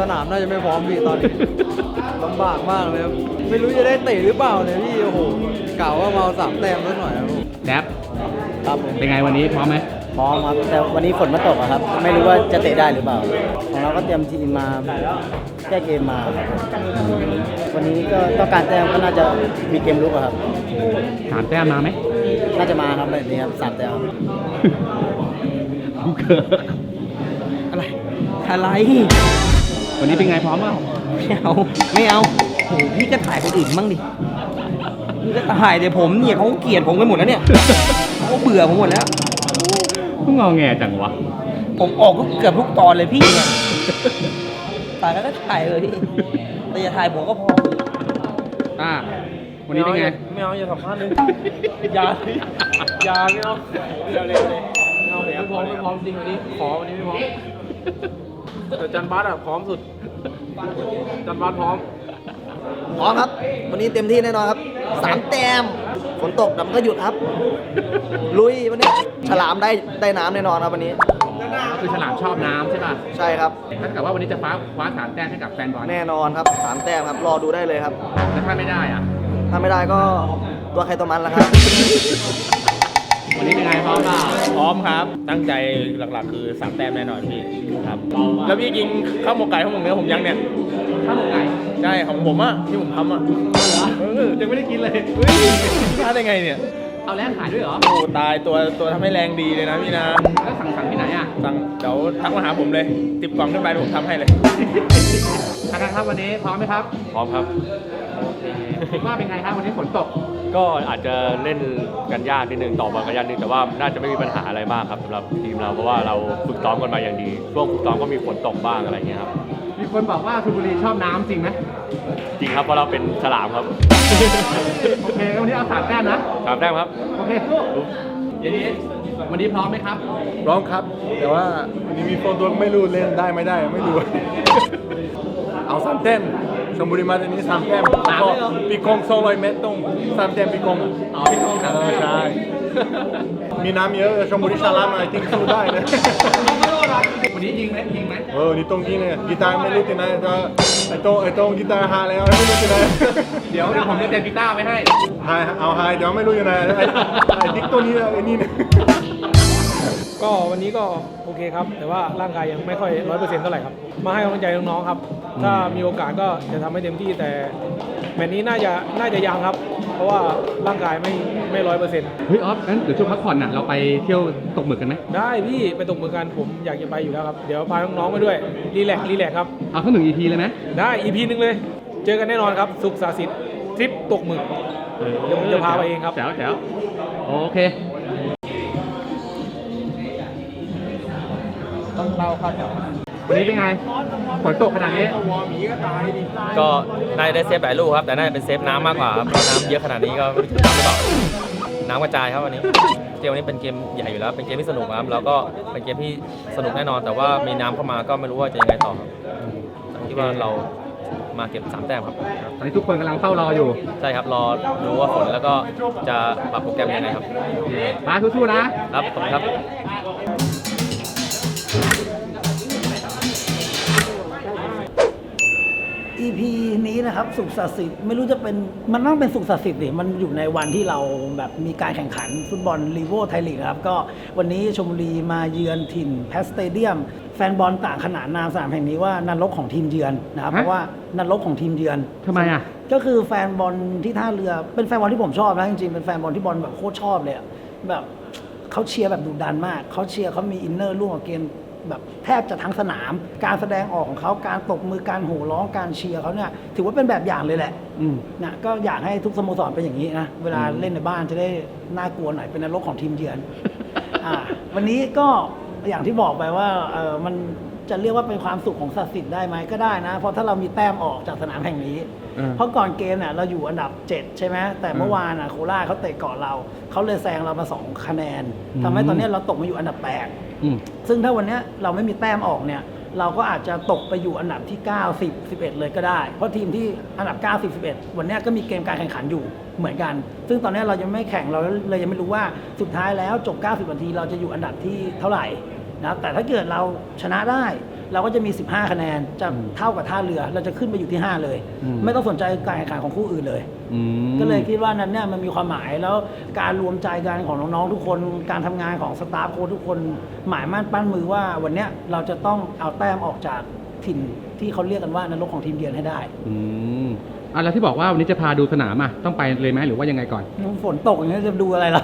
สนามน่าจะไม่พร้อมพี่ตอนนี้ ลำบากมากเลยครับไม่รู้จะได้เตะหรือเปล่าเนี่ยพี่โอ้โหกล่าวว่ามาเอาสามแต้มซะหน่อยครับผมแดบครับผมเป็นไงวันนี้พร้อมไหมพร้อมครับแต่วันนี้ฝนมาตกอะครับ ไม่รู้ว่าจะเตะได้หรือเปล่า ของเราก็เตรียมทีมมาแก้เกมมาครับวันนี้ก็ต้องการแต้มก็น่าจะมีเกมลุกอะครับ สามแต้มมาไหม น่าจะมาครับแบบนี้ครับสามแต้มกูเกิดอะไรอะไร วันนี้เป็นไงพร้อมเปล่าไม่เอาไม่เอาโหพี่ก็ถ่ายคนอื่นบ้างดิพี่ก็ถ่ายเดี๋ยวผมเนี่ยเขาเกลียดผมกันหมดแล้วเนี่ยเขาก็เบื่อผมหมดแล้วเพิ่งงอแงจังวะ ผมออกทุกเกือบทุกตอนเลยพี่เนี่ยถ่ายแล้วก็ถ่ายเลยพี่แต่อย่าถ่ายผมก็พอต้าวันนี้เป็นไง ไม่เอาอย่าสัมภาษณ์เลยอย่าอย่าไม่เอาเร็วเร็วเลยเอาไม่พร้อมไม่พร้อมจริงวันนี้ขอวันนี้ไม่พร้อม แต่จันบัสอะพร้อมสุด จันบัสพร้อม พร้อมครับ วันนี้เต็มที่แน่นอนครับสามแต้มฝนตกแต่มันก็หยุดครับ ลุยวันนี้ฉลามได้ได้น้ำแน่นอนครับวันนี้ ก็คือฉลามชอบน้ำใช่ป่ะใช่ครับ ถ้าเกิดว่าวันนี้จะคว้าคว้าสามแต้มให้กับแฟนบอลแน่นอนครับสามแต้มครับรอดูได้เลยครับ แล้วถ้าไม่ได้อะ ถ้าไม่ได้ก็ตัวใครตัวมันละครับ วันนี้เป็นไงพร้อมเปล่าพร้อมครับ ตั้งใจหลักๆ คือสามแต้มแน่นอนพี่ครับ แล้วพี่ยิงข้าวหมกไก่ข้าวหมกเนื้อผมยังเนี่ยข้าวหมกไก่ใช่ของผมอะที่ผมทำอะเออยังไม่ได้กินเลยเฮ้ยพลาดได้ไงเนี่ยเอาแลกขายด้วยเหรอโอ้ตายตัวตัวทำให้แรงดีเลยนะพี่นะแล้วสั่งสั่งที่ไหนอะสั่งเดี๋ยวทักมาหาผมเลยติบกล่องขึ้นไปเดี๋ยวผมทำให้เลยทางการครับวันนี้พร้อมไหมครับ พร้อมครับโอเคคิดว่าเป็นไงครับวันนี้ฝนตก ก็อาจจะเล่นกันยากนิดนึงต่อบอลกันยากนิดนึงแต่ว่าน่าจะไม่มีปัญหาอะไรมากครับสำหรับทีมเราเพราะว่าเราฝึกซ้อมกันมาอย่างดี ช่วงฝึกซ้อมก็มีฝนตกบ้างอะไรอย่างเงี้ยครับมีคนบอกว่าชลบุรีชอบน้ำจริงไหมจริงครับเพราะเราเป็นฉลามครับโอเคงั้นวันนี้เอาสามแต้มนะสามแต้มครับโอเคสู้เย็นนี้วันนี้พร้อมไหมครับพร้อมครับ แต่ว่าวันนี้มีโฟนตัวไม่รู้เล่นได้ไม่ได้ไม่รู้ เอาสามแต้ม ชมบุรีมาตอนนี้สามแต้มสามเลยเหรอปีกงสองร้อยเมตรต้องสามแต้มปีกงอ๋อพี่โต้งสามเออแต้มใช่ มีน้ำเยอะชมบุรีชาลามไอ้ทิ้งสู้ได้นะ วันนี้ยิงไหมยิงไหมเออ นี่ตรงนี้เนี่ยกีตาร์ไม่รู้ที่ไหนจะไอ้โต้งไอ้โต้งกีตาร์หาแล้วไม่รู้ที่ไหน เดี๋ยวเดี๋ยวผมจะเตรียมกีตาร์ไว้ให้ หายเอาหายเดี๋ยวไม่รู้อยู่ไหนไอ้ไอ้ดิ๊กตัวนี้ไอ้นี่เนี่ย ก็วันนี้ก็โอเคครับ แต่ว่าร่างกายยังไม่ค่อยร้อยเปอร์เซ็นต์เท่าไหร่ครับ มาให้กำลังใจน้องๆครับ ถ้ามีโอกาสก็จะทำให้เต็มที่แต่แมตช์นี้น่าจะน่าจะยังครับ เพราะว่าร่างกายไม่ไม่ร้อยเปอร์เซ็นต์เฮ้ยออฟงั้นเดี๋ยวช่วงพักผ่อนน่ะเราไปเที่ยวตกหมึกกันไหมได้พี่ไปตกมือกันผมอยากจะไปอยู่แล้วครับ เดี๋ยวพาน้องๆไปด้วยรีแลกซ์รีแลกซ์ครับ เอาทั้งหนึ่ง EP เลยไหมได้อีพีหนึ่งเลย เจอกันแน่นอนครับสุขสาสิทธิ์ทริปตกหมึก เดี๋ยวผมจะพาไปเองครับ แจ๋วแจ๋วโอเค ต้องเล่าข้าวแถววันนี้เป็นไงฝนตกขนาดนี้ ก็น่าจะได้เซฟหลายลูกครับ แต่น่าจะเป็นเซฟน้ำมากกว่าครับเพราะน้ำเยอะขนาดนี้ก็ไม่รู้จะทำหรือเปล่าน้ำกระจายครับวันนี้ เกมวันนี้เป็นเกมใหญ่อยู่แล้ว เป็นเกมที่สนุกครับ แล้วก็เป็นเกมที่สนุกแน่นอน แต่ว่ามีน้ำเข้ามาก็ไม่รู้ว่าจะยังไงต่อครับที่ว่าเรามาเก็บสามแต้มครับตอนนี้ทุกคนกำลังเฝ้ารออยู่ ใช่ครับรอดูว่าฝนแล้วก็จะปรับโปรแกรมยังไงครับมาสู้ๆนะครับผมครับ นี้นะครับสุขศักดิ์สิทธิ์ไม่รู้จะเป็นมันต้องเป็นสุขศักดิ์สิทธิ์ดิมันอยู่ในวันที่เราแบบมีการแข่งขันฟุตบอลลีโวไทยลีกครับ ก็วันนี้ชมบุรีมาเยือนถิ่นแพสเตเดียม แฟนบอลต่างขนานนามสนามแห่งนี้ว่านรกของทีมเยือนนะครับฮะเพราะว่านรกของทีมเยือนทำไมอะก็คือแฟนบอลที่ท่าเรือเป็นแฟนบอลที่ผมชอบนะจริงๆเป็นแฟนบอลที่บอลแบบโคตรชอบเลยอะแบบเขาเชียร์แบบดุดันมากเขาเชียร์เขามีอินเนอร์ร่วมกับเกม แบบแทบจะทั้งสนาม การแสดงออกของเขาการตบมือการโห่ร้องการเชียร์เขาเนี่ยถือว่าเป็นแบบอย่างเลยแหละอืมนะก็อยากให้ทุกสโมสรเป็นอย่างนี้นะเวลาเล่นในบ้านจะได้น่ากลัวหน่อยเป็นนรกของทีมเยือนอ่าวันนี้ก็อย่างที่บอกไปว่าเออมันจะเรียกว่าเป็นความสุขของศักดิ์สิทธิ์ได้ไหมก็ได้นะ เพราะถ้าเรามีแต้มออกจากสนามแห่งนี้เออเพราะก่อนเกมเนี่ยเราอยู่อันดับ 7 ใช่ไหมแต่เมื่อวานอะโคราชเขาเตะก่อนเรา เขาเลยแซงเรามา 2 คะแนนอืมทำให้ตอนเนี้ยเราตกมาอยู่อันดับอืม8 ซึ่งถ้าวันนี้เราไม่มีแต้มออกเนี่ย เราก็อาจจะตกไปอยู่อันดับที่ 9 10 11 เลยก็ได้ เพราะทีมที่อันดับ 9 10 11 วันนี้ก็มีเกมการแข่งขันอยู่เหมือนกัน ซึ่งตอนนี้เรายังไม่แข่งเราเลยยังไม่รู้ว่าสุดท้ายแล้วจบ 90 นาทีเราจะอยู่อันดับที่เท่าไหร่นะแต่ถ้าเกิดเราชนะได้ เราก็จะมี 15 คะแนนจะเท่ากับท่าเรือ เราจะขึ้นไปอยู่ที่ 5 เลยอืมไม่ต้องสนใจการแข่งขันของคู่อื่นเลยอืมก็เลยคิดว่านั้นเนี่ยมันมีความหมายแล้วการรวมใจกันของน้องๆทุกคน การทำงานของสตาฟโค้ชทุกคนหมายมั่นปั้นมือว่าวันเนี้ยเราจะต้องเอาแต้มออกจากถิ่นที่เขาเรียกกันว่านรกของทีมเยือนให้ได้ อืมอะแล้วที่บอกว่าวันนี้จะพาดูสนามอะต้องไปเลยไหมหรือว่ายังไงก่อน ฝนตกอย่างนี้ยจะดูอะไรเรา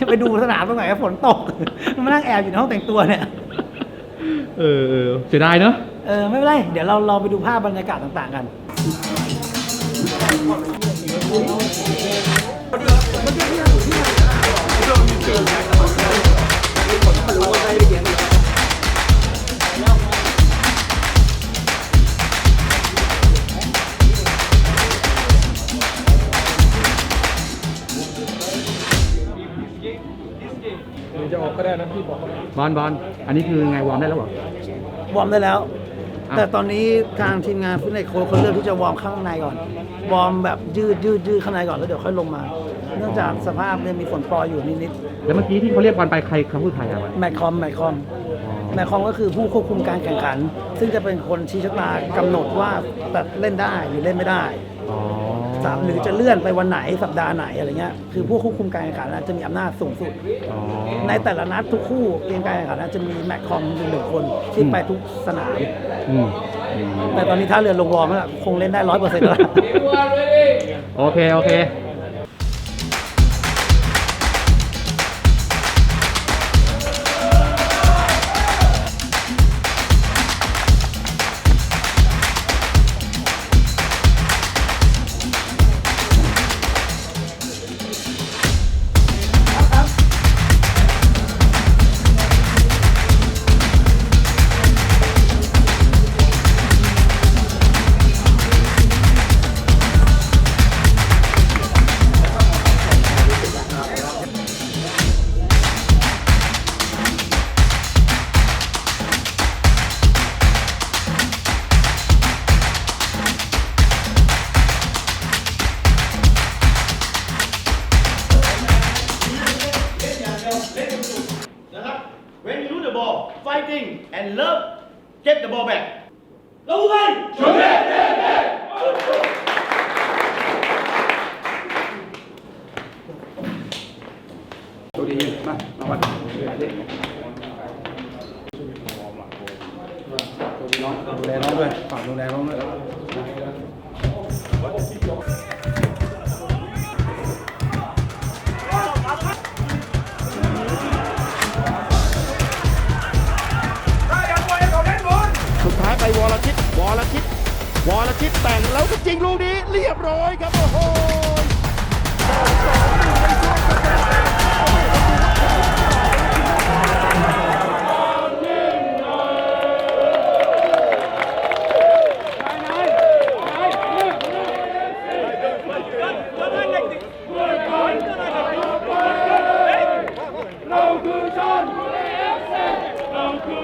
จะไปดูสนามตรงไหนฝนตกมานั่งแอบอยู่ในห้องแต่งตัวเนี่ย เออเออเสียดายเนอะเออไม่เป็นไร เดี๋ยวเราเราไปดูภาพบรรยากาศต่างๆกันหรือจะออกก็ได้นะพี่บอกก็ได้ บอลบอลอันนี้คือไงวอร์มได้แล้วเหรอวอร์มได้แล้วอะแต่ตอนนี้ทางทีมงานฟิตเนสโค้ชเขาเลือกที่จะวอร์มข้างในก่อน วอร์มแบบยืดยืดยืดข้างในก่อนแล้วเดี๋ยวค่อยลงมา เนื่องจากสภาพเนี่ยมีฝนปรอยอยู่นิดแล้วเมื่อกี้ที่เขาเรียกบอลไปใครเขาคือใครอะๆแมตช์คอมแมตช์คอม แมตช์คอมก็คือผู้ควบคุมการแข่งขัน ซึ่งจะเป็นคนชี้ชะตากำหนดว่าแบบเล่นได้หรือเล่นไม่ได้ อ๋อ สามหรือจะเลื่อนไปวันไหนสัปดาห์ไหนอะไรเงี้ยคือผู้ควบคุมการแข่งขันนะจะมีอำนาจสูงสุด อ๋อ ในแต่ละนัดทุกคู่เกมการแข่งขันนะจะมีแมตช์คอมอยู่หนึ่งคนที่ไปทุกสนาม อืมแต่ตอนนี้ถ้าเรือลงวอร์มแล้วล่ะคงเล่นได้ร้อยเปอร์เซ็นต์แล้วล่ะ โอเค โอเค นะครับ when you lose the ball fighting and love get the ball back เราไงชมเล่สุ แต่งแล้วก็จริงลูกนี้เรียบร้อยครับ โอ้โห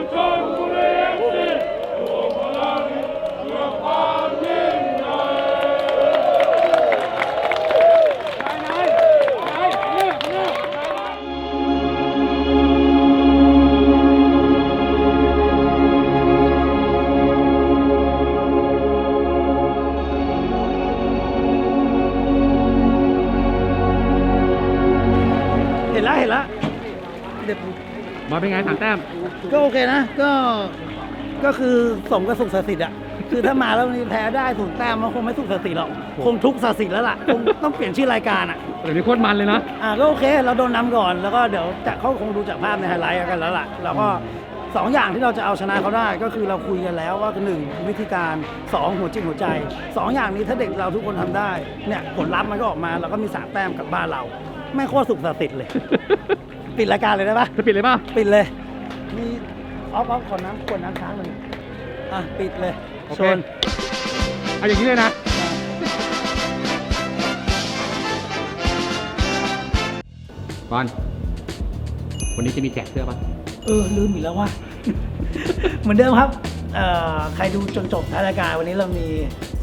เบอลเป็นไงสามแต้ม ก็โอเคนะ ก็ ก็คือสมกับสุขศักดิ์สิทธิ์อะ คือถ้ามาแล้วนี่แพ้ได้ถูกแต้มมันคงไม่สุขศักดิ์สิทธิ์หรอก คงทุกข์ศักดิ์สิทธิ์แล้วล่ะ คงต้องเปลี่ยนชื่อรายการอะเดี๋ยวนี้โคตรมันเลยนะ อ่าก็โอเค เราโดนนำก่อน แล้วก็เดี๋ยวจะเขาคงดูจากภาพในไฮไลท์กันแล้วล่ะเราก็สองอย่างที่เราจะเอาชนะเขาได้ก็คือเราคุยกันแล้วว่าหนึ่งวิธีการสองหัวจิตหัวใจสองอย่างนี้ถ้าเด็กเราทุกคนทำได้เนี่ยผลลัพธ์มันก็ออกมาเราก็มีสามแต้มกลับบ้านเรา ไม่โคตรสุขศักดิ์สิทธิ์เลย ปิดรายการเลยได้ปะจะปิดเลยป่ะปิดเลย มีออฟออฟขอน้ำขวดน้ำค้างหนึ่งอะปิดเลยโอชเคนเอาอย่างนี้เลยนะ บอลวันนี้จะมีแจกเสื้อป่ะ เออลืมอีกแล้วว่าเหมือนเดิมครับเอ่อใครดูจนจบท้ายรายการวันนี้เรามี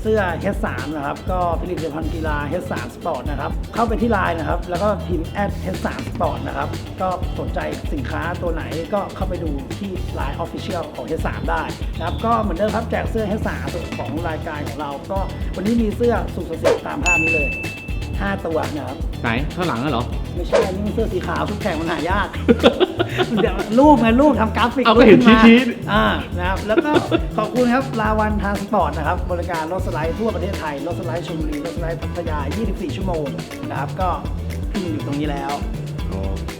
เสื้อ H3 นะครับ ก็ผลิตภัณฑ์กีฬา H3 Sport นะครับ เข้าไปที่ไลน์นะครับ แล้วก็พิมพ์ @H3 Sport นะครับ ก็สนใจสินค้าตัวไหนก็เข้าไปดูที่ไลน์ Official ของ H3 ได้นะครับ ก็เหมือนเดิมครับแจกเสื้อ H3 ของรายการของเรา ก็วันนี้มีเสื้อสุขสิทธิ์ตามภาพนี้เลย 5ตัวนะครับไหนข้างหลังน่ะเหรอ ไม่ใช่นี่มันเสื้อสีขาวทุกแข่งมันหายาก เดี๋ยวรูปไงรูปทำกราฟิกเอาก็เห็นรูปขึ้มาชี้อ่านะครับแล้วก็ขอบคุณครับลาวันทางสปอร์ตนะครับบริการรถสไลด์ทั่วประเทศไทยรถสไลด์ชลบุรีรถสไลด์พัทยา 24 ชั่วโมงนะครับก็ขึ้นอยู่ตรงนี้แล้ว โอเค